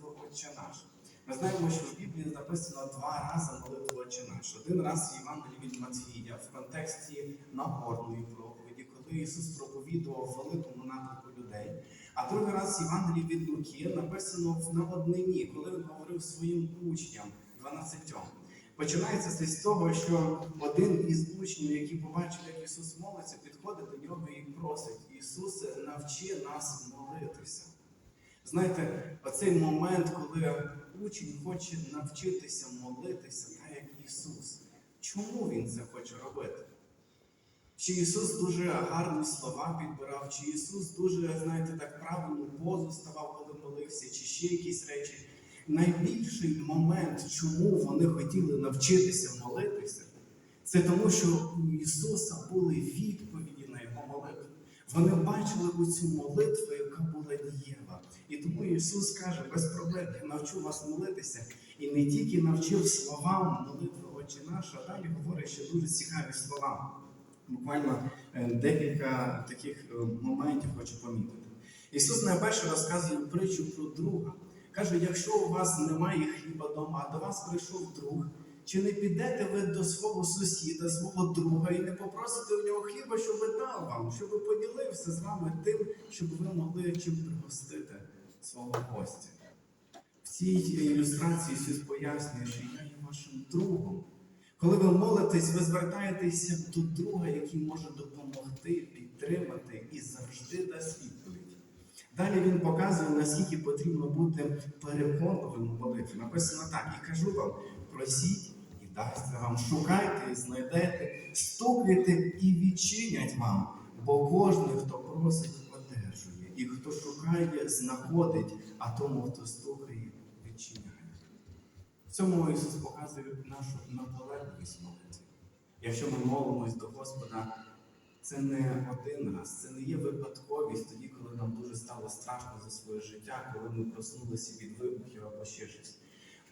молитву Отче наш. Ми знаємо, що в Біблії написано два рази молитву Отче наш. Один раз в Євангелії від Матвія в контексті Нагорної проповіді, коли Ісус проповідував великому натовпу людей. А другий раз в Євангелії від Луки написано на однині, коли він говорив своїм учням 12. Починається це з того, що один із учнів, який побачив, як Ісус молиться, підходить до нього і просить: Ісусе, навчи нас молитися. Знаєте, оцей момент, коли учень хоче навчитися молитися, так як Ісус. Чому він це хоче робити? Чи Ісус дуже гарні слова підбирав, чи Ісус дуже, знаєте, так правильну позу ставав, коли молився, чи ще якісь речі. Найбільший момент, чому вони хотіли навчитися молитися, це тому, що у Ісуса були відповіді на Його молитву. Вони бачили у цю молитву, яка була дієва. І тому Ісус каже, без проблем, я навчу вас молитися. І не тільки навчив словам молитви Отче наш, а далі говорить ще дуже цікаві слова. Буквально е, декілька таких е, моментів хочу помітити. Ісус найперше розказує притчу про друга. Каже, якщо у вас немає хліба вдома, а до вас прийшов друг, чи не підете ви до свого сусіда, свого друга, і не попросите у нього хліба, щоб дав вам, щоб поділився з вами тим, щоб ви могли чим пригостити свого гостя. В цій ілюстрації Ісус пояснює, що я є вашим другом. Коли ви молитесь, ви звертаєтеся до друга, який може допомогти, підтримати і завжди дасть відповідь. Далі він показує, наскільки потрібно бути переконливим у молитві. Написано так, і кажу вам: просіть і дасться вам, шукайте і знайдете, стукайте і відчинять вам. Бо кожен, хто просить, і хто шукає, знаходить, а тому, хто стукає, відчиняє. В цьому Ісус показує нашу наполегливість молитви. Якщо ми молимось до Господа, це не один раз, це не є випадковість тоді, коли нам дуже стало страшно за своє життя, коли ми проснулися від вибухів або ще щось.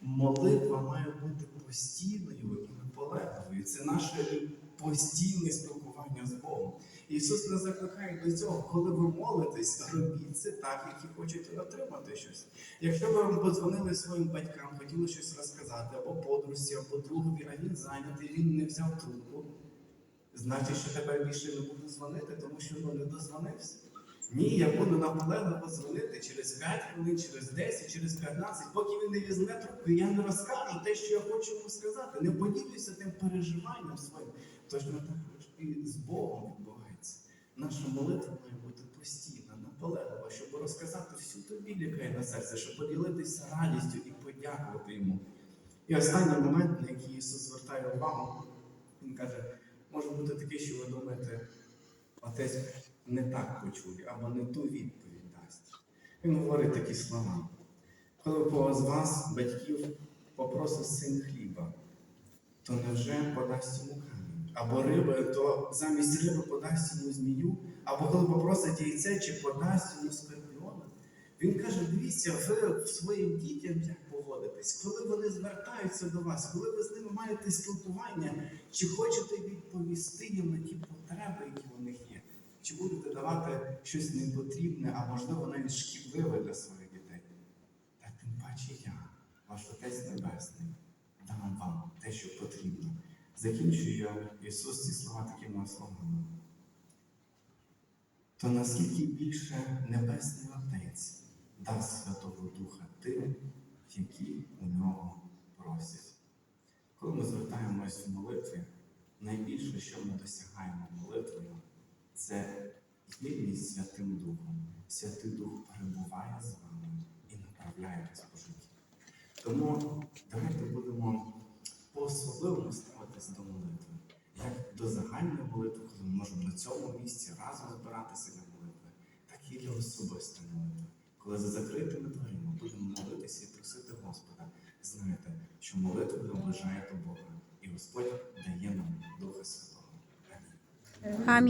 Молитва має бути постійною і наполегливою. Це наше постійне спілкування з Богом. Ісус нас закликає до цього, коли ви молитесь, робіть це так, як і хочете отримати щось. Якщо ви вам подзвонили своїм батькам, хотіли щось розказати, або подружці, або другові, а він зайнятий, він не взяв трубку, значить, що тепер більше не буду дзвонити, тому що ну, не дозвонився. Ні, я буду наполегливо дзвонити через 5 хвилин, через 10, через 15, поки він не візьме трубку, я не розкажу те, що я хочу йому сказати. Не поділюся тим переживанням своїм. Точно так і з Богом відбувається. Наша молитва має бути постійна, наполеглива, щоб розказати всю тобі, яка є на серці, щоб поділитися радістю і подякувати йому. І останній момент, на який Ісус звертає увагу, Він каже, може бути таке, що ви думаєте, отець не так почує або не ту відповідь дасть. Він говорить такі слова. Коли у когось з вас, батьків, попросить син хліба, то невже подасть йому камінь? Або риби, то замість риби подасть йому змію, або коли попросить яйце, чи подасть йому скорпіона. Він каже: дивіться, ви своїм дітям як поводитесь, коли вони звертаються до вас, коли ви з ними маєте спілкування, чи хочете відповісти їм на ті потреби, які у них є, чи будете давати щось непотрібне, а можливо навіть шкідливе для своїх дітей. Та тим паче я, ваш Отець Небесний, дам вам те, що потрібно. Закінчує Ісус ці слова такими словами. То наскільки більше Небесний Отець дасть Святого Духа тим, які у нього просять. Коли ми звертаємось в молитві, найбільше, що ми досягаємо молитвою, це єдність Святим Духом. Святий Дух перебуває з вами і направляє вас по житті. Тому давайте будемо по-особливому ставитися до молитви, як до загальної молитви, коли ми можемо на цьому місці разом збиратися для молитви, так і для особистої молитви. Коли за закритими дверима будемо молитися і просити Господа, знайте, що молитва наближає до Бога, і Господь дає нам Духа Святого. Амінь.